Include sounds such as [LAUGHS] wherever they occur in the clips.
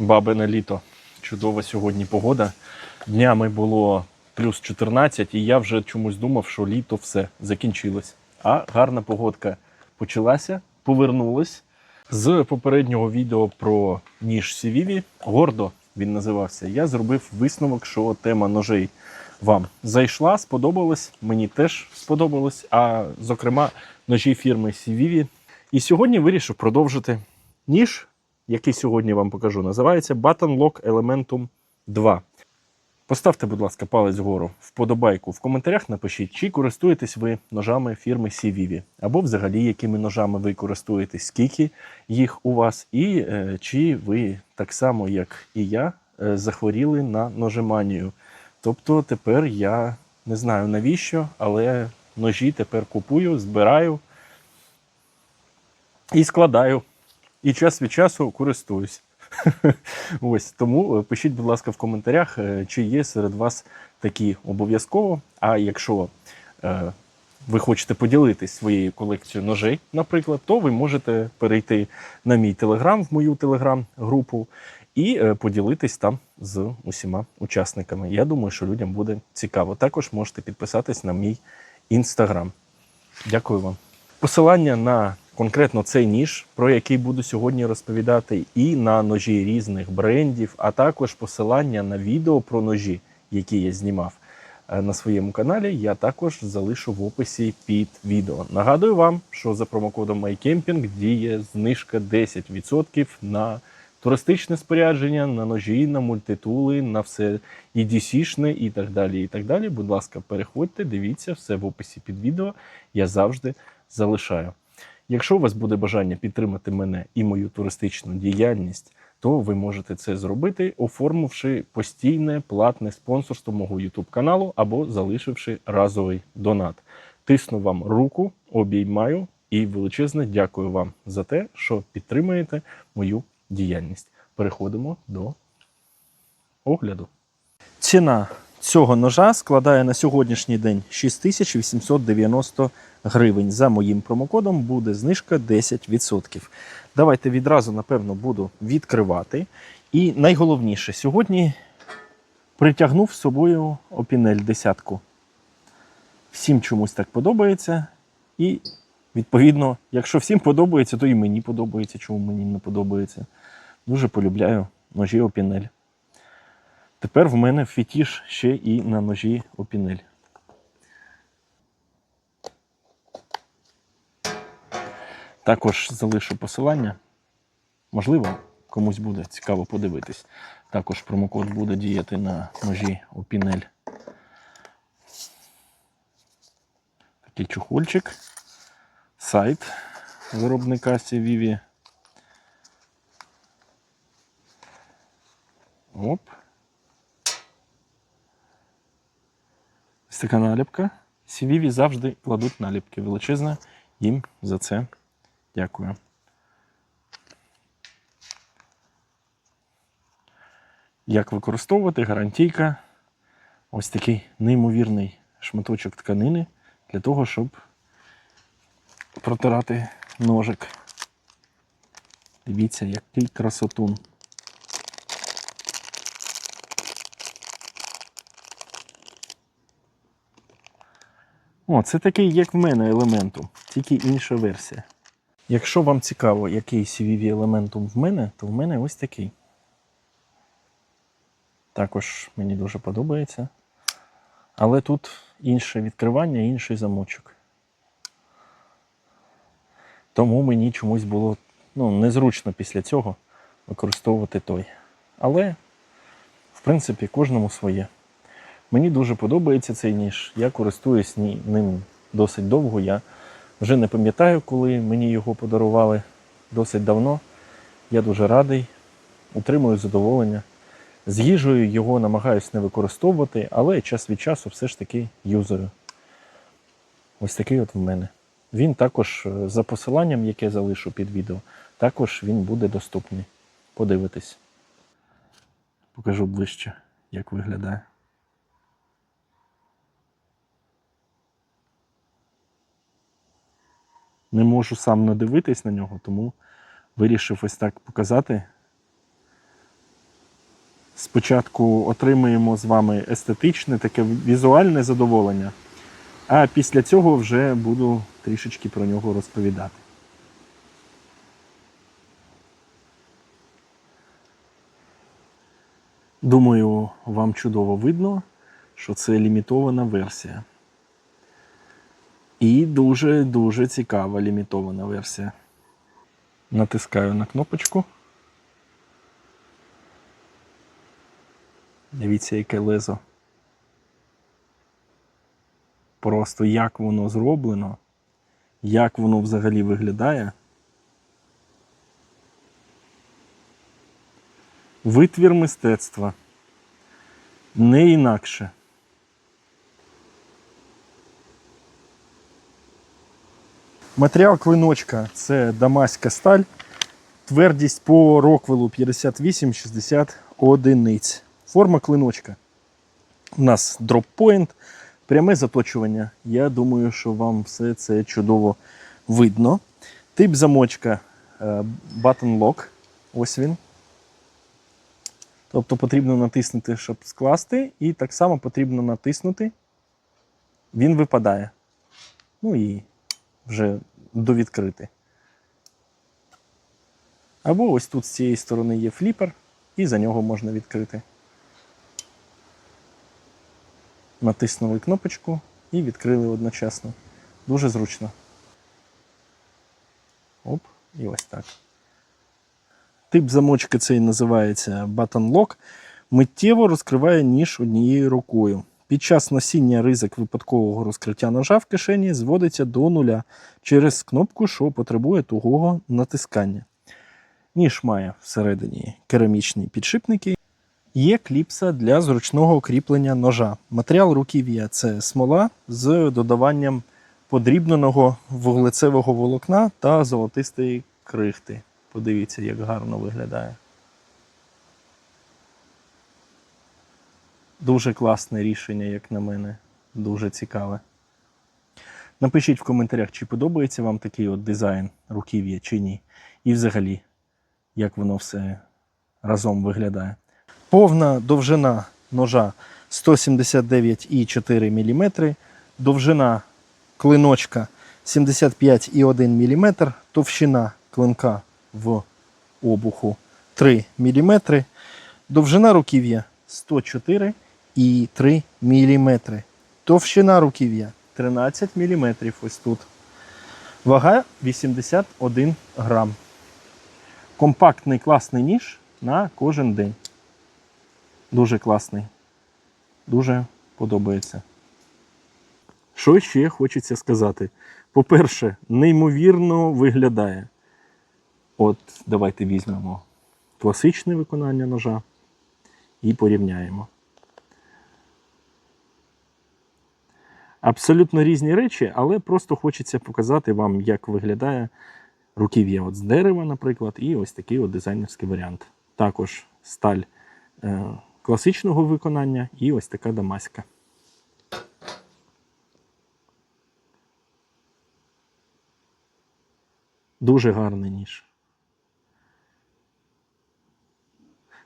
Бабине літо. Чудова сьогодні погода. Днями було плюс 14, і я вже чомусь думав, що літо все закінчилось. А гарна погодка почалася, повернулась. З попереднього відео про ніж Сівіві, гордо він називався. Я зробив висновок, що тема ножей вам зайшла, сподобалась. Мені теж сподобалось. А зокрема, ножі фірми Сівіві. І сьогодні вирішив продовжити ніж який сьогодні вам покажу, називається Button Lock Elementum 2. Поставте, будь ласка, палець вгору, вподобайку. В коментарях напишіть, чи користуєтесь ви ножами фірми CVV, або взагалі якими ножами ви користуєтесь, скільки їх у вас, і е, чи ви так само, як і я, е, захворіли на ножеманію. Тобто тепер я не знаю навіщо, але ножі тепер купую, збираю і складаю і час від часу користуюсь. [LAUGHS] Ось тому е, пишіть, будь ласка, в коментарях, е, чи є серед вас такі обов'язково. А якщо е, ви хочете поділитись своєю колекцією ножей, наприклад, то ви можете перейти на мій телеграм, в мою телеграм-групу, і поділитись там з усіма учасниками. Я думаю, що людям буде цікаво. Також можете підписатись на мій інстаграм. Дякую вам. Посилання на конкретно цей ніж, про який буду сьогодні розповідати, і на ножі різних брендів, а також посилання на відео про ножі, які я знімав е, на своєму каналі, я також залишу в описі під відео. Нагадую вам, що за промокодом MyCamping діє знижка 10% на туристичне спорядження, на ножі, на мультитули, на все і DC-шне, і так далі. І так далі. Будь ласка, переходьте, дивіться все в описі під відео. Я завжди залишаю. Якщо у вас буде бажання підтримати мене і мою туристичну діяльність, то ви можете це зробити, оформивши постійне платне спонсорство мого YouTube каналу або залишивши разовий донат. Тисну вам руку, обіймаю і величезне дякую вам за те, що підтримуєте мою діяльність. Переходимо до огляду. Ціна цього ножа складає на сьогоднішній день 6890 гривень. За моїм промокодом буде знижка 10%. Давайте відразу, напевно, буду відкривати. І найголовніше, сьогодні притягнув з собою опінель десятку. Всім чомусь так подобається. І, відповідно, якщо всім подобається, то і мені подобається, чому мені не подобається. Дуже полюбляю ножі опінель. Тепер в мене фетіш ще і на ножі опінель. Також залишу посилання. Можливо, комусь буде цікаво подивитись. Також промокод буде діяти на ножі опінель. Такий чухольчик. Сайт виробника Vivi. Оп. Ось така наліпка. Сівіві завжди кладуть наліпки. Величезне їм за це дякую. Як використовувати гарантійка. Ось такий неймовірний шматочок тканини для того, щоб протирати ножик. Дивіться, який красотун. О, це такий, як в мене, елементум, тільки інша версія. Якщо вам цікаво, який CVV елементум в мене, то в мене ось такий. Також мені дуже подобається. Але тут інше відкривання, інший замочок. Тому мені чомусь було ну, незручно після цього використовувати той. Але, в принципі, кожному своє. Мені дуже подобається цей ніж. Я користуюсь ним досить довго. Я вже не пам'ятаю, коли мені його подарували досить давно. Я дуже радий, отримую задоволення. З їжею його намагаюся не використовувати, але час від часу все ж таки юзаю. Ось такий от в мене. Він також е, за посиланням, яке залишу під відео, також він буде доступний. Подивитись. Покажу ближче, як виглядає. Не можу сам надивитись на нього, тому вирішив ось так показати. спочатку отримаємо з вами естетичне, таке візуальне задоволення, а після цього вже буду трішечки про нього розповідати. Думаю, вам чудово видно, що це лімітована версія. І дуже-дуже цікава лімітована версія. Натискаю на кнопочку. Дивіться, яке лезо. Просто як воно зроблено, як воно взагалі виглядає. Витвір мистецтва. Не інакше. Матеріал клиночка це дамаська сталь. Твердість по роквелу 58-60 одиниць. Форма клиночка. У нас дроппоінт, пряме заточування. Я думаю, що вам все це чудово видно. Тип замочка е, button lock. Ось він. Тобто потрібно натиснути, щоб скласти, і так само потрібно натиснути. Він випадає. Ну і вже довідкрити. Або ось тут з цієї сторони є фліпер, і за нього можна відкрити. Натиснули кнопочку і відкрили одночасно. Дуже зручно. Оп, і ось так. Тип замочки цей називається Button Lock. Миттєво розкриває ніж однією рукою. Під час носіння ризик випадкового розкриття ножа в кишені зводиться до нуля через кнопку, що потребує тугого натискання. Ніж має всередині керамічні підшипники. Є кліпса для зручного кріплення ножа. Матеріал руків'я це смола з додаванням подрібненого вуглецевого волокна та золотистої крихти. Подивіться, як гарно виглядає. Дуже класне рішення, як на мене. Дуже цікаве. Напишіть в коментарях, чи подобається вам такий от дизайн руків'я чи ні. І взагалі, як воно все разом виглядає. Повна довжина ножа 179,4 мм, довжина клиночка 75,1 мм, товщина клинка в обуху 3 мм, довжина руків'я 104,3 мм, товщина руків'я 13 мм ось тут. Вага 81 грам. Компактний класний ніж на кожен день. Дуже класний. Дуже подобається. Що ще хочеться сказати? По-перше, неймовірно виглядає. От, давайте візьмемо класичне виконання ножа і порівняємо. Абсолютно різні речі, але просто хочеться показати вам, як виглядає руків'я от з дерева, наприклад, і ось такий от дизайнерський варіант. Також сталь е, класичного виконання і ось така дамаська. Дуже гарний ніж.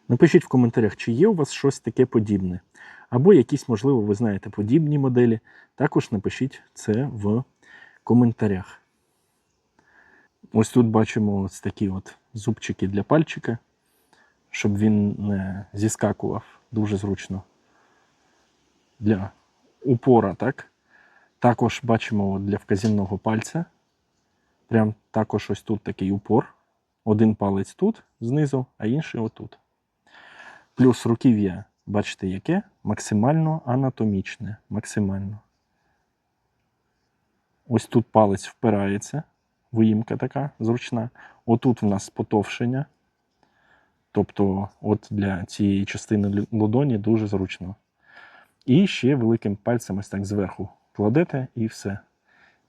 Напишіть в коментарях, чи є у вас щось таке подібне. Або якісь, можливо, ви знаєте подібні моделі. Також напишіть це в коментарях. Ось тут бачимо ось такі от зубчики для пальчика, щоб він не зіскакував дуже зручно для упора. так? Також бачимо для вказівного пальця. Прям також ось тут такий упор. Один палець тут знизу, а інший отут. Плюс руків'я, бачите, яке? Максимально анатомічне. Максимально. Ось тут палець впирається, виїмка така зручна. Отут в нас потовшення. Тобто, от для цієї частини ладоні дуже зручно. І ще великим пальцем ось так зверху кладете і все.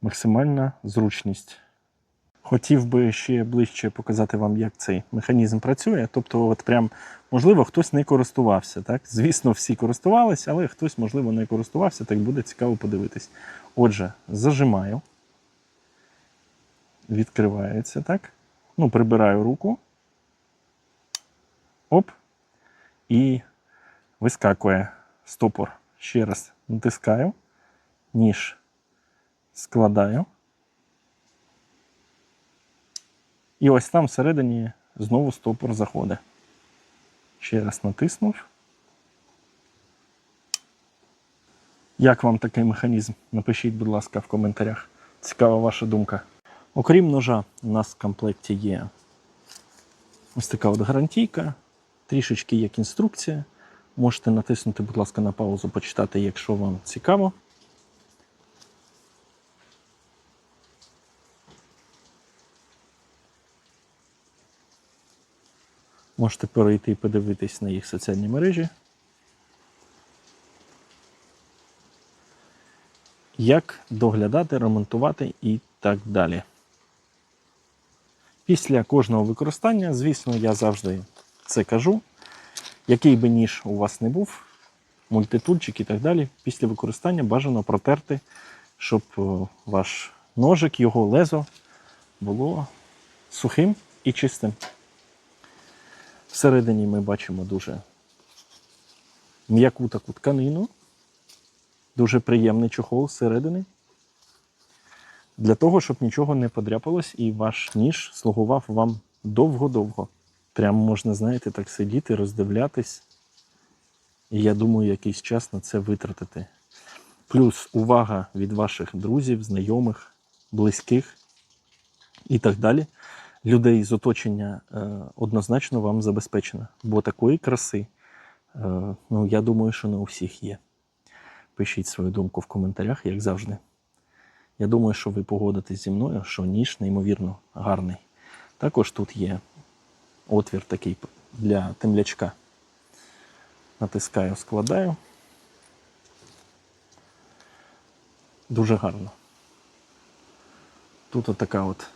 Максимальна зручність. Хотів би ще ближче показати вам, як цей механізм працює. Тобто, от прям, можливо, хтось не користувався. Так? Звісно, всі користувалися, але хтось, можливо, не користувався, так буде цікаво подивитись. Отже, зажимаю, відкривається так. Ну, прибираю руку. Оп. І вискакує стопор. Ще раз натискаю, ніж складаю. І ось там всередині знову стопор заходить. Ще раз натиснув. Як вам такий механізм? Напишіть, будь ласка, в коментарях. Цікава ваша думка. Окрім ножа, у нас в комплекті є ось така от гарантійка, трішечки як інструкція. Можете натиснути, будь ласка, на паузу, почитати, якщо вам цікаво. Можете перейти і подивитись на їх соціальні мережі. Як доглядати, ремонтувати і так далі. Після кожного використання, звісно, я завжди це кажу. Який би ніж у вас не був, мультитульчик і так далі, після використання бажано протерти, щоб ваш ножик, його лезо було сухим і чистим. Всередині ми бачимо дуже м'яку таку тканину, дуже приємний чохол зсередини. Для того, щоб нічого не подряпалось і ваш ніж слугував вам довго-довго. Прямо можна, знаєте, так сидіти, роздивлятись. І я думаю, якийсь час на це витратити. Плюс увага від ваших друзів, знайомих, близьких і так далі. Людей з оточення е, однозначно вам забезпечена. Бо такої краси, е, ну, я думаю, що не у всіх є. Пишіть свою думку в коментарях, як завжди. Я думаю, що ви погодитесь зі мною, що ніж неймовірно гарний. Також тут є отвір такий для темлячка. Натискаю, складаю. Дуже гарно. Тут отака от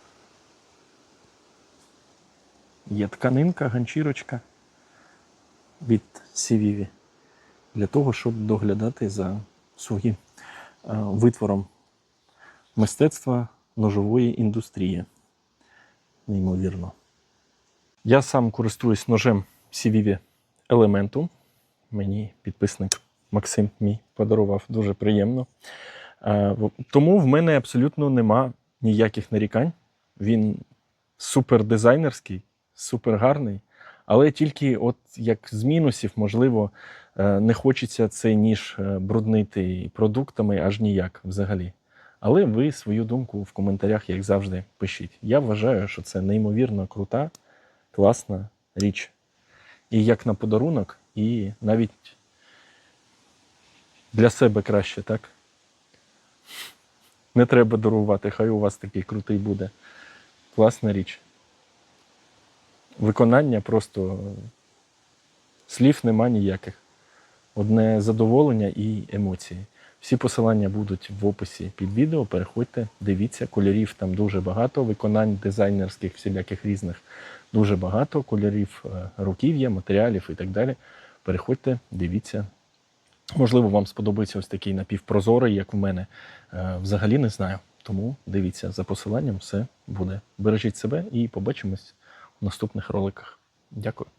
є тканинка, ганчірочка від Сівіві для того, щоб доглядати за своїм е, витвором мистецтва ножової індустрії. Неймовірно. Я сам користуюсь ножем CVV Elementum. Мені підписник Максим мій подарував дуже приємно. Е, Тому в мене абсолютно нема ніяких нарікань. Він супер дизайнерський, супер гарний. Але тільки от як з мінусів, можливо, е, не хочеться цей ніж е, бруднити продуктами аж ніяк взагалі. Але ви свою думку в коментарях, як завжди, пишіть. Я вважаю, що це неймовірно крута, класна річ. І як на подарунок, і навіть для себе краще, так? Не треба дарувати, хай у вас такий крутий буде. Класна річ. Виконання просто слів нема ніяких. Одне задоволення і емоції. Всі посилання будуть в описі під відео. Переходьте, дивіться, кольорів там дуже багато, виконань дизайнерських, всіляких різних дуже багато, кольорів е, руків'я, матеріалів і так далі. Переходьте, дивіться. Можливо, вам сподобається ось такий напівпрозорий, як в мене. Е, Взагалі не знаю. Тому дивіться за посиланням, все буде. Бережіть себе і побачимось наступних роликах. Дякую.